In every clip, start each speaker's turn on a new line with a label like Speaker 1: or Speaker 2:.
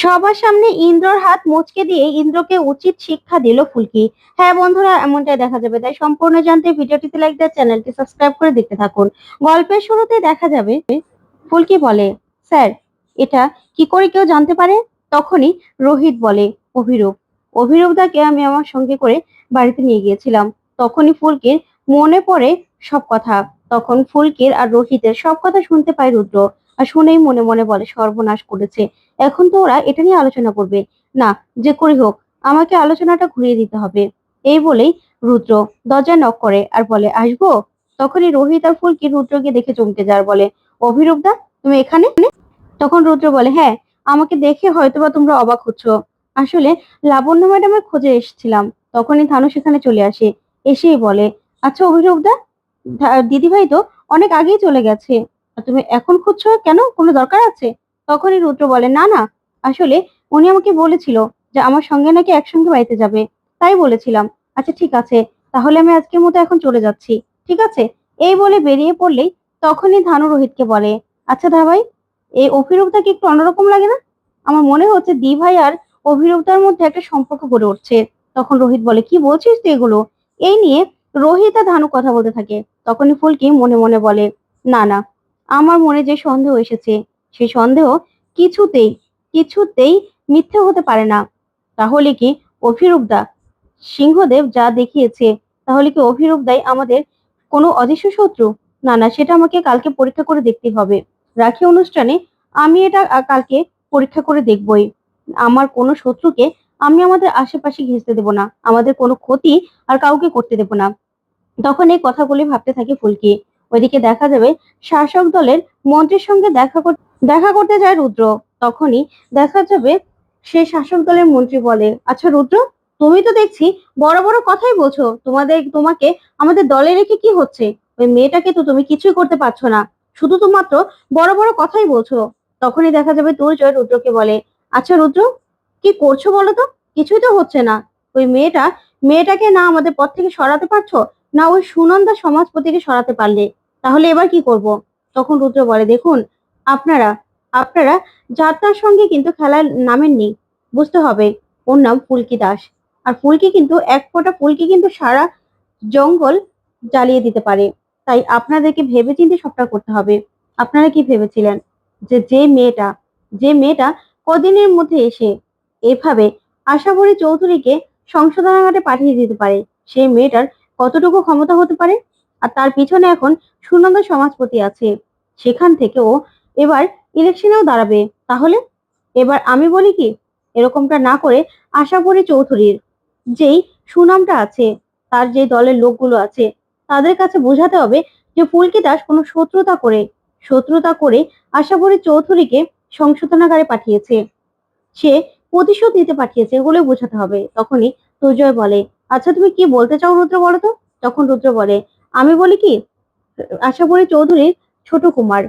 Speaker 1: সবার সামনে ইন্দ্রর হাত মুচকে দিয়ে ইন্দ্রকে উচিত শিক্ষা দিল ফুলকি। হ্যাঁ বন্ধুরা, এমনটাই দেখা যাবে। তাই সম্পূর্ণ জানতে ভিডিওটিতে লাইক দেওয়ার চ্যানেলটি সাবস্ক্রাইব করে দেখতে থাকুন। গল্পের শুরুতে দেখা যাবে, ফুলকি বলে, স্যার, এটা কি করে কেউ জানতে পারে? তখনই রোহিত বলে, অভিরূপ। অভিরূপদাকে আমি আমার সঙ্গে করে বাড়িতে নিয়ে গিয়েছিলাম। তখনই ফুলকির মনে পড়ে সব কথা। তখন ফুলকির আর রোহিতের সব কথা শুনতে পায় রুদ্র। শুনেই মনে মনে বলে, সর্বনাশ করেছে। এখন তো ওরা এটা নিয়ে আলোচনা করবে। না, যে করে হোক, আমাকে আলোচনাটা ঘুরিয়ে দিতে হবে। এই বলেই রুদ্র দরজা নক করে আর বলে, আসব? তখনই রোহিত আর ফুলকি রুদ্রকে দেখে চমকে যায় আর বলে, অভিরূপ দা, তুমি এখানে? তখন রুদ্র বলে হ্যাঁ আমাকে দেখে হয়তোবা তোমরা অবাক হচ্ছ। আসলে লাবণ্য ম্যাডামের খোঁজে এসেছিলাম। তখনই থানু সেখানে চলে আসে। এসেই বলে আচ্ছা অভিরূপ দা দিদি ভাই তো অনেক আগেই চলে গেছে। তুমি এখন খুঁজছো কেন? কোনো দরকার আছে? তখনই রুদ্র বলে, না না। আসলে উনি আমাকে বলেছিল যে আমার সঙ্গে নাকি একসঙ্গে বাড়িতে যাবে। তাই বলেছিলাম আচ্ছা ঠিক আছে, তাহলে আমি আজকের মতো এখন চলে যাচ্ছি, ঠিক আছে? এই বলে বেরিয়ে পড়লেই তখনই ধানু রোহিতকে বলে আচ্ছা দা ভাই এই অভিরূপটাকে একটু অন্যরকম লাগে না? আমার মনে হচ্ছে দি ভাই আর অভিরূপতার মধ্যে একটা সম্পর্ক গড়ে উঠছে। তখন রোহিত বলে, কি বলছিস তুই এগুলো? এই নিয়ে রোহিত আর ধানু কথা বলতে থাকে। তখনই ফুলকি মনে মনে বলে, না না আমার মনে যে সন্দেহ এসেছে সেই সন্দেহ কিছুতেই কিছুতেই মিথ্যে হতে পারে না। তাহলে কি অভিরূপদা? সিংহদেব যা দেখিয়েছে, তাহলে কি অভিরূপদাই আমাদের কোনো অদৃশ্য শত্রু? না না, সেটা আমাকে কালকে পরীক্ষা করে দেখতে হবে। রাখি অনুষ্ঠানে আমি এটা কালকে পরীক্ষা করে দেখবই। আমার কোনো শত্রুকে আমি আমাদের আশেপাশে ঘেঁচতে দেব না। আমাদের কোনো ক্ষতি আর কাউকে করতে দেব না। তখন এই কথাগুলি ভাবতে থাকে ফুলকি। ওইদিকে দেখা যাবে শাসক দলের মন্ত্রীর সঙ্গে দেখা দেখা করতে যায় রুদ্র। তখনই দেখা যাবে সে শাসক দলের মন্ত্রী বলে আচ্ছা রুদ্র, তুমি তো দেখছি বড় বড় কথাই বলছো। তোমাদের, তোমাকে আমাদের দলে রেখে কি হচ্ছে? ওই মেয়েটাকে তো তুমি কিছুই করতে পারছ না। শুধু তো মাত্র বড় বড় কথাই বলছো। তখনই দেখা যাবে দুর্জয় রুদ্রকে বলে আচ্ছা রুদ্র, কি করছ বলো তো? কিছুই তো হচ্ছে না। ওই মেয়েটা, মেয়েটাকে না আমাদের পথ থেকে সরাতে পারছ? না ওই সুনন্দা সমাজপতিকে সরাতে পারলে? তাহলে এবার কি করব? তখন রুদ্র বলে, দেখুন, আপনারা আপনারা যাত্রার সঙ্গে কিন্তু খেলায় নামেননি, বুঝতে হবে। ওর নাম ফুলকি দাস। আর ফুলকি কিন্তু, এক ফোঁটা ফুলকি কিন্তু সারা জঙ্গল জ্বালিয়ে দিতে পারে। তাই আপনাদেরকে ভেবে ভেবেচিন্তে সবটা করতে হবে। আপনারা কি ভেবেছিলেন যে যে মেয়েটা যে মেয়েটা কদিনের মধ্যে এসে এভাবে আশাভরি চৌধুরীকে সংশোধনাগারে পাঠিয়ে দিতে পারে, সেই মেয়েটার কতটুকু ক্ষমতা হতে পারে? আর তার পিছনে এখন সুনন্দা সমাজপতি আছে। সেখান থেকে ও এবার ইলেকশনেও দাঁড়াবে। তাহলে এবার আমি বলি কি, এরকমটা না করে আশাপুরি চৌধুরীর যেই সুনামটা আছে, তার যে দলের লোকগুলো আছে, তাদের কাছে বোঝাতে হবে যে পুলকি দাস কোনো শত্রুতা করে শত্রুতা করে আশাপুরি চৌধুরীকে সংশোধনাগারে পাঠিয়েছে। সে প্রতিশোধ নিতে পাঠিয়েছে এগুলো বোঝাতে হবে। তখনই দুর্জয় বলে আচ্ছা তুমি কি বলতে চাও রুদ্র বলো তো তখন রুদ্র বলে আমি বলি কি আশাপুরি চৌধুরীর ছোট কুমার,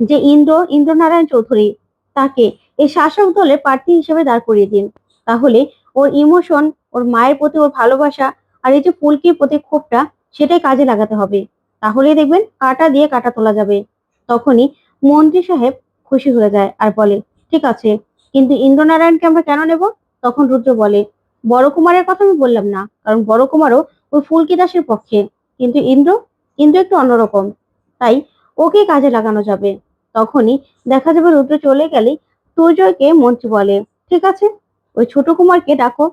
Speaker 1: যে ইন্দ্র, ইন্দ্রনারায়ণ চৌধুরী, তাকে এই শাসক দলের প্রার্থী হিসেবে দাঁড় করিয়ে দিন। তাহলে ওর ইমোশন ওর মায়ের প্রতি ওর ভালোবাসা আর এই যে ফুলকির প্রতি ক্ষোভটা, সেটাই কাজে লাগাতে হবে। তাহলেই দেখবেন কাটা দিয়ে কাটা তোলা যাবে। তখনই মন্ত্রী সাহেব খুশি হয়ে যায় আর বলে, ঠিক আছে, কিন্তু ইন্দ্রনারায়ণকে আমরা কেন নেব? তখন রুদ্র বলে, বড় কুমারের কথা আমি বললাম না, কারণ বড় কুমারও ওই ফুলকি দাসের পক্ষে। কিন্তু ইন্দ্র ইন্দ্র একটু অন্যরকম। তাই ওকে কাজে লাগানো যাবে। তখনই দেখা যাবে রুদ্র চলে গেলে সূর্যকে মন্ত্রী বলে, ঠিক আছে, ওই ছোট কুমারকে ডাকো।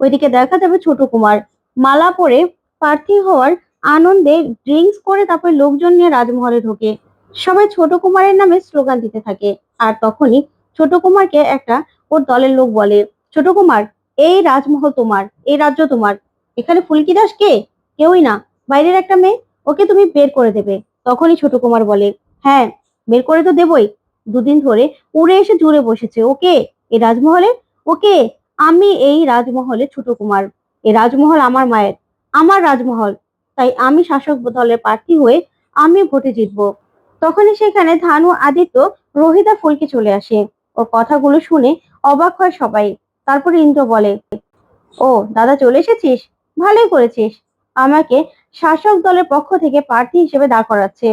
Speaker 1: ওইদিকে দেখা যাবে ছোট কুমার মালা পরে প্রার্থী হওয়ার আনন্দে ড্রিঙ্কস করে তারপরে লোকজন নিয়ে রাজমহলে ঢোকে। সবাই ছোট কুমারের নামে স্লোগান দিতে থাকে। আর তখনই ছোট কুমারকে একটা ওর দলের লোক বলে, ছোট কুমার, এই রাজমহল তোমার, এই রাজ্য তোমার। এখানে ফুলকি দাস কে? কেউই না। বাইরের একটা মেয়ে, ওকে তুমি বের করে দেবে। তখনই ছোট কুমার বলে হ্যাঁ বের করে তো দেবই। দুদিন ধরে উড়ে এসে জুড়ে বসেছে, ওকে এই রাজমহলে? ওকে, আমি এই রাজমহলে ছোট কুমার। এই রাজমহল আমার মায়ের, আমার রাজমহল। তাই আমি শাসক দলের প্রার্থী হয়ে আমি ভোটে জিতবো। তখনই সেখানে ধানু, আদিত্য, রোহিতা ফুলকে চলে আসে। ওর কথাগুলো শুনে অবাক হয় সবাই। তারপরে ইন্দ্র বলে, ও, দাদা চলে এসেছিস? ভালোই করেছিস। আমাকে শাসক দলের পক্ষ থেকে প্রার্থী হিসেবে দাঁড় করাচ্ছে।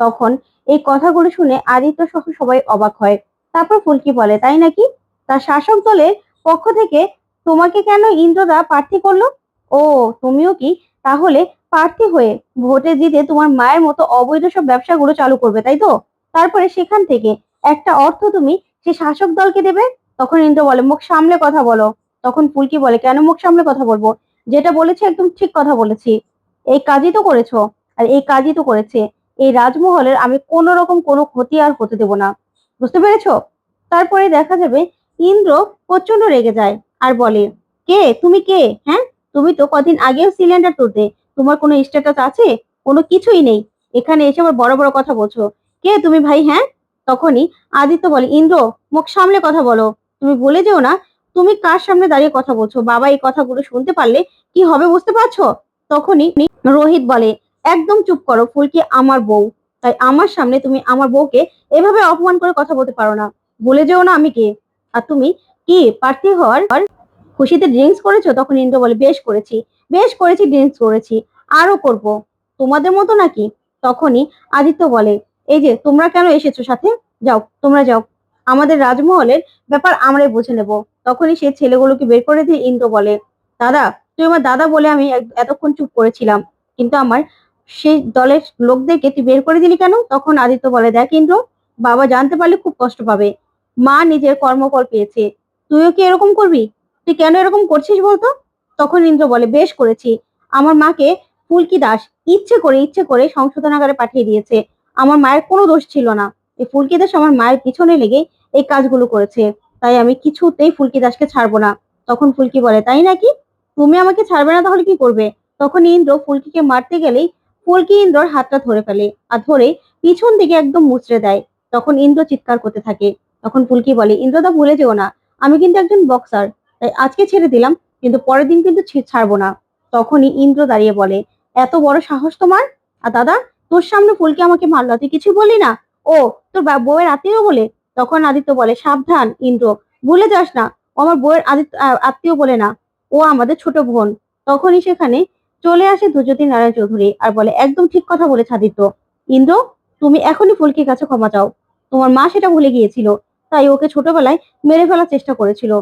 Speaker 1: তখন এই কথাগুলো শুনে আদিত্য সহ সবাই অবাক হয়। তারপর ফুলকি বলে, তাই নাকি? তার শাসক দলের পক্ষ থেকে তোমাকে কেন ইন্দ্রদা প্রার্থী করল? ও, তুমিও কি? তাহলে প্রার্থী হয়ে ভোটে জিতে তোমার মায়ের মতো অবৈধ সব ব্যবসাগুলো চালু করবে, তাই তো? তারপরে সেখান থেকে একটা অর্থ তুমি সে শাসক দলকে দেবে? তখন ইন্দ্র বলে, মুখ সামলে কথা বলো। তখন ফুলকি বলে, কেন মুখ সামলে কথা বলব? যেটা বলেছি একদম ঠিক কথা বলেছি। এই কাজই তো করেছ, আর এই কাজই তো করেছে। এই রাজমহলের আমি কোনো রকম কোনো ক্ষতি আর হতে দেব না। বুঝতে পেরেছ? তারপরে দেখা যাবে ইন্দ্র প্রচণ্ড রেগে যায় আর বলে, কে? তুমি কে? হ্যাঁ? তুমি তো কদিন আগেও সিলিন্ডার তুলতে। তোমার কোনো স্ট্যাটাস আছে? কোনো কিছুই নেই। এখানে এসে আবার বড় বড় কথা বলছো। কে তুমি ভাই? হ্যাঁ? তখনই আদিত্য বলে, ইন্দ্র, মুখ সামলে কথা বলো। তুমি বলে যেও না, তুমি কার সামনে দাঁড়িয়ে কথা বলছো? বাবা এই কথাগুলো শুনতে পারলে কি হবে বুঝতে পারছ? তখনই রোহিত বলে, একদম চুপ করো, ফুলকি আমার বউ। তাই আমার সামনে তুমি আমার বউকে এভাবে অপমান করে কথা বলতে পারো না। বলে যেও না আমি কে। আর তুমি কি প্রার্থী হওয়ার খুশিতে ড্রিঙ্কস করেছ? তখন ইন্দ্র বলে, বেশ করেছি বেশ করেছি, ড্রিঙ্কস করেছি। আরও করব। তোমাদের মতো নাকি? তখনই আদিত্য বলে, এই যে, তোমরা কেন এসেছ সাথে? যাও, তোমরা যাও। আমাদের রাজমহলের ব্যাপার আমরাই বুঝে নেব। তখনই সে ছেলেগুলোকে বের করে দিয়ে ইন্দ্র বলে, দাদা তুই আমার দাদা বলে আমি এতক্ষণ চুপ করেছিলাম। কিন্তু আমার সেই দলের লোকদেরকে তুই বের করে দিলি কেন? তখন আদিত্য বলে, দেখ ইন্দ্র, বাবা জানতে পারলে খুব কষ্ট পাবে। মা নিজের কর্মফল পেয়েছে। তুইও কি এরকম করবি? তুই কেন এরকম করছিস বলতো? তখন ইন্দ্র বলে, বেশ করেছি। আমার মাকে ফুলকি দাস ইচ্ছে করে ইচ্ছে করে সংশোধনাগারে পাঠিয়ে দিয়েছে। আমার মায়ের কোনো দোষ ছিল না। এই ফুলকি দাস আমার মায়ের পিছনে লেগে এই কাজগুলো করেছে। তাই আমি কিছুতেই ফুলকি দাসকে ছাড়বো না। তখন ফুলকি বলে, তাই নাকি? তুমি আমাকে ছাড়বে না তাহলে কি করবে? তখন ইন্দ্র ফুলকিকে মারতে গেলেই ফুলকি ইন্দ্রর হাতটা ধরে ফেলে আর ধরে পিছন দিকে একদম মুচড়ে দেয়। তখন ইন্দ্র চিৎকার করতে থাকে। তখন ফুলকি বলে ইন্দ্রদা ভুলে যেও না, আমি কিন্তু একজন বক্সার তাই আজকে ছেড়ে দিলাম, কিন্তু পরের দিন কিন্তু ছাড়বো না। তখনই ইন্দ্র দাঁড়িয়ে বলে, এত বড় সাহস তোমার? আর দাদা, তোর সামনে ফুলকি আমাকে মারলো, তুই কিছু বলি না? ও, তোর বউয়ের আত্মীয় বলে? তখন আদিত্য বলে, সাবধান ইন্দ্র, ভুলে যাস না আমার বউয়ের আদিত্য আত্মীয় বলে না। ও আমাদের ছোট বোন। তখনই সেখানে চলে আসে ধ্রুজ্যোতি নারায়ণ চৌধুরী আর বলে, একদম ঠিক কথা বলেছে আদিত্য। ইন্দ্র, তুমি এখনই ফুলকির কাছে ক্ষমা চাও। তোমার মা সেটা ভুলে গিয়েছিল, তাই ওকে ছোটবেলায় মেরে ফেলার চেষ্টা করেছিল।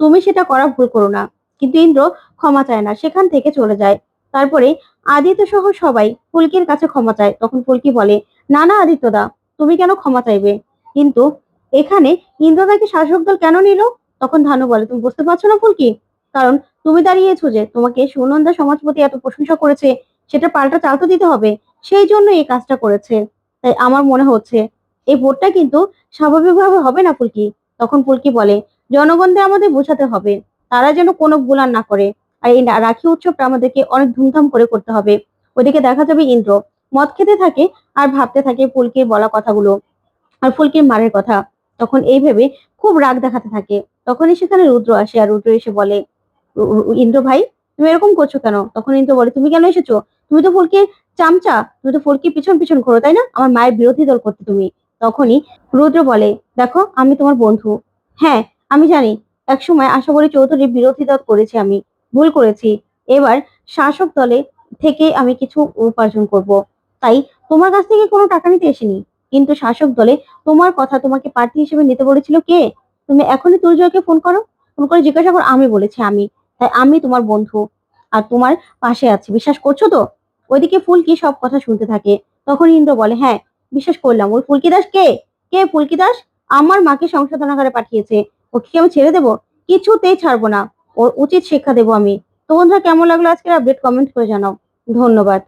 Speaker 1: তুমি সেটা করা ভুল করো না। কিন্তু ইন্দ্র ক্ষমা চায় না, সেখান থেকে চলে যায়। তারপরে আদিত্য সহ সবাই ফুলকির কাছে ক্ষমা চায়। তখন ফুলকি বলে, না না, আদিত্যদা, তুমি কেন ক্ষমা চাইবে? কিন্তু এখানে ইন্দ্রদাকে শাসক দল কেন নিল? তখন ধানু বলে, তুমি বুঝতে পারছ না ফুলকি? কারণ তুমি দাঁড়িয়েছো যে তোমাকে সুনন্দা সমাজপতি এত প্রশংসা করেছে সেটা পাল্টা চাল তো দিতে হবে। সেই জন্য এই কাজটা করেছে। তাই আমার মনে হচ্ছে, এই ভোটটা কিন্তু স্বাভাবিকভাবে হবে না ফুলকি। তখন ফুলকি বলে, জনগণদের আমাদের বোঝাতে হবে। তারা যেন কোনো ভুল আর না করে। আর এই রাখি উৎসবটা আমাদেরকে অনেক ধুমধাম করে করতে হবে। ওদিকে দেখা যাবে ইন্দ্র। মদ খেতে থাকে আর ভাবতে থাকে ফুলকির বলা কথাগুলো আর ফুলকির মারের কথা। তখন এই ভেবে খুব রাগ দেখাতে থাকে। তখনই সেখানে রুদ্র আসে আর রুদ্র এসে বলে "উ- উ- ইন্দ্র ভাই, তুমি এরকম করছ কেন? তখন ইন্দ্র বলে, তুমি কেন এসেছ? তুমি তো ফুলকির চামচা, তুমি তো ফুলকির পিছন পিছন ঘোরো, তাই না? আমার মায়ের বিরোধী দল করতে তুমি। তখনই রুদ্র বলে, দেখো, আমি তোমার বন্ধু। হ্যাঁ আমি জানি। একসময় আশাবরী চৌধুরীর বিরোধী দল করেছি আমি, ভুল করেছি। এবার শাসক দলে থেকে আমি কিছু উপার্জন করব। তাই তোমার কাছ থেকে কোনো টাকা নিতে এসেনি। কিন্তু শাসক দলে তোমার কথা তোমাকে প্রার্থী হিসেবে নিতে বলেছিল কে? তুমি এখনই তুর্জয়কে ফোন করো। ফোন করে জিজ্ঞাসা করো, আমি বলেছি, আমি। তাই আমি তোমার বন্ধু আর তোমার পাশে আছি। বিশ্বাস করছ তো? ওইদিকে ফুলকি সব কথা শুনতে থাকে। তখন ইন্দ্র বলে হ্যাঁ বিশ্বাস করলাম। ওই ফুলকি দাস কে? কে ফুলকি দাস আমার মাকে সংশোধনাগারে পাঠিয়েছে। ওকে কি আমি ছেড়ে দেবো? কিছুতেই ছাড়বো না। ওর উচিত শিক্ষা দেবো আমি। তো বন্ধুরা, কেমন লাগল আজকের আপডেট কমেন্ট করে জানাও। ধন্যবাদ।